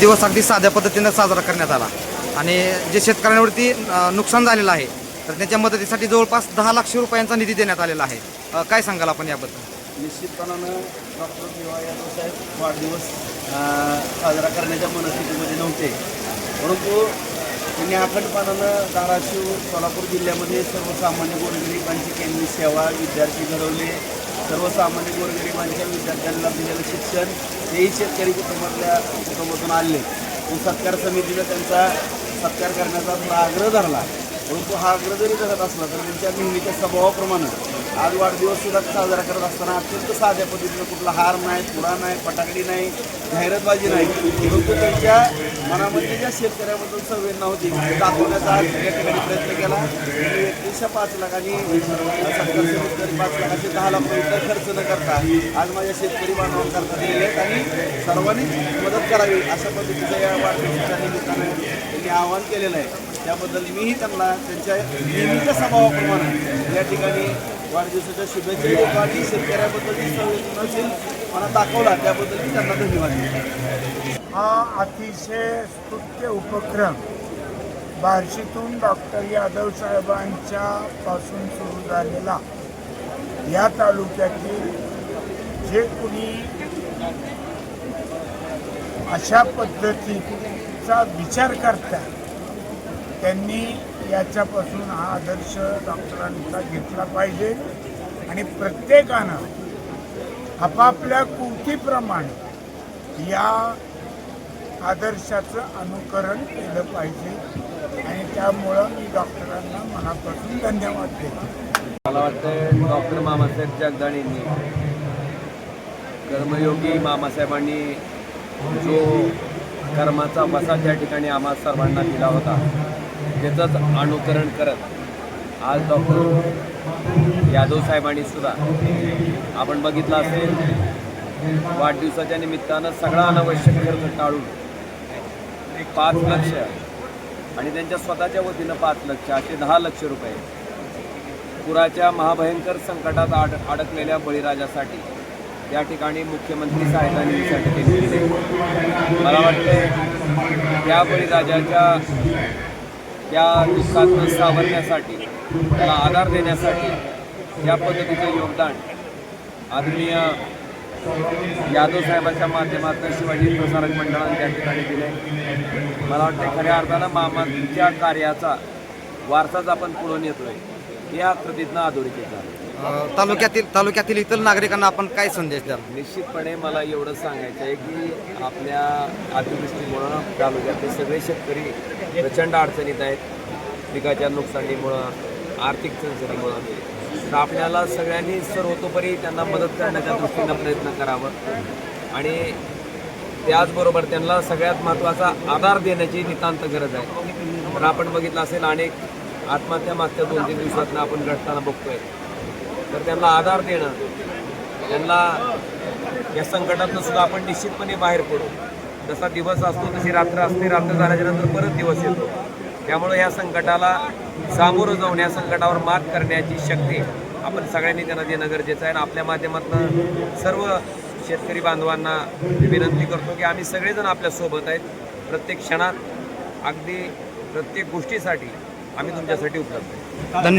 दिवस अगदी साध्या पद्धतीनं साजरा करण्यात आला. आणि जे शेतकऱ्यांवरती नुकसान झालेलं आहे तर त्याच्या मदतीसाठी जवळपास दहा लाख रुपयांचा निधी देण्यात आलेला आहे. काय सांगाल आपण याबद्दल? निश्चितपणानं डॉक्टर किंवा यादव साहेब वाढदिवस साजरा करण्याच्या मनस्थितीमध्ये नव्हते. परंतु त्यांनी अखंडपणानं धाराशिव सोलापूर जिल्ह्यामध्ये सर्वसामान्य गोरगरिबांची त्यांनी सेवा विद्यार्थी घडवले. सर्वसामान्य गोरगरिबांच्या विद्यार्थ्यांना दिलेलं शिक्षण हेही शेतकरी कुटुंबातल्या कुटुंबातून आले. पण सत्कार समितीनं त्यांचा सत्कार करण्याचा थोडा आग्रह धरला. परंतु हा आग्रह जरी करत असला तर त्यांच्या नेहमीच्या स्वभावाप्रमाणे आज वाढदिवस सुद्धा साजरा करत असताना अत्यंत साध्या पद्धतीनं कुठला हार नाही पुडा नाही फटाकडी नाही जाहिरातबाजी नाही. परंतु त्यांच्या मनामध्ये ज्या शेतकऱ्याबद्दल संवेदना होती दाखवण्याचा आज या ठिकाणी प्रयत्न केला. एकवीसशे पाच लाखांनी आणि पाच लाखाचे दहा लाख रुपये खर्च न करता आज माझ्या शेतकरी बांधवांकरता दिलेले आहेत आणि सर्वांनी मदत करावी अशा पद्धतीचं या वाढदिवसाच्या निमित्तानं त्यांनी आवाहन केलेलं आहे. त्याबद्दल मीही त्यांना त्यांच्या नेहमीच्या स्वभावाप्रमाणे या ठिकाणी वाढदिवसाच्या शुभेच्छा देतो शेतकऱ्याबद्दल असेल मला दाखवला त्याबद्दल मी त्यांना धन्यवाद हा अतिशय स्तुत्य उपक्रम बार्शीतून डॉक्टर यादव साहेबांच्या पासून सुरू झालेला. या तालुक्यातील जे कुणी अशा पद्धतीचा विचार करतात त्यांनी याच्यापासून हा आदर्श डॉक्टरांचा घेतला पाहिजे. आणि प्रत्येकानं आपापल्या कृतीप्रमाणे या आदर्शाचं अनुकरण केलं पाहिजे. आणि त्यामुळं मी डॉक्टरांना मनापासून धन्यवाद देतो. मला वाटतं डॉक्टर मामासाहेब जगदाणींनी कर्मयोगी मामासाहेबांनी जो कर्माचा वसा त्या ठिकाणी आम्हा सर्वांना दिला होता. त्याचंच अनुकरण करत आज डॉक्टर यादव साहेबांनी सुद्धा आपण बघितलं असेल वाढदिवसाच्या निमित्तानं सगळा अनावश्यक खर्च टाळून पाच लक्ष आणि त्यांच्या स्वतःच्या वतीनं पाच लक्ष असे दहा लक्ष रुपये पुराच्या महाभयंकर संकटात आड अडकलेल्या बळीराजासाठी या ठिकाणी मुख्यमंत्री सहायता निधीसाठी त्यांनी मला वाटते त्या बळीराजाच्या त्या दुःखातून सावरण्यासाठी त्याला आधार देण्यासाठी या पद्धतीचं योगदान आदरणीय यादव साहेबांच्या माध्यमातून शिवाजी प्रसारक मंडळाने त्या ठिकाणी दिले. मला वाटतं खऱ्या अर्थानं मामाच्या कार्याचा वारसाच आपण पुढे नेतोय. या कृतीतनं अधोरेखित झालं. तालुक्यातील तालुक्यातील इतर नागरिकांना आपण काय संदेश द्याल? निश्चितपणे मला एवढं सांगायचं आहे की आपल्या अतिवृष्टीमुळं तालुक्यातले सगळे शेतकरी प्रचंड अडचणीत आहेत. पिकाच्या नुकसानीमुळं आर्थिक चणचणीमुळं तर आपल्याला सगळ्यांनी सर्वतोपरी त्यांना मदत करण्याच्या दृष्टीनं प्रयत्न करावं. आणि त्याचबरोबर त्यांना सगळ्यात महत्त्वाचा आधार देण्याची नितांत गरज आहे. तर आपण बघितलं असेल अनेक आत्महत्या मागच्या दोन तीन दिवसातनं आपण घडताना बघतोय. तर त्यांना आधार देणं त्यांना या संकटातनं सुद्धा आपण निश्चितपणे बाहेर पडू. जसा दिवस असतो तशी रात्र असते. रात्र झाल्याच्यानंतर परत दिवस येतो. त्यामुळे या संकटाला सामोरं जाऊन या संकटावर मात करण्याची शक्ती आपण सगळ्यांनी त्यांना देणं गरजेचं आहे. आणि आपल्या माध्यमातून सर्व शेतकरी बांधवांना विनंती करतो की आम्ही सगळेजण आपल्यासोबत आहेत. प्रत्येक क्षणात अगदी प्रत्येक गोष्टीसाठी आम्ही तुमच्यासाठी उपलब्ध आहे. धन्यवाद.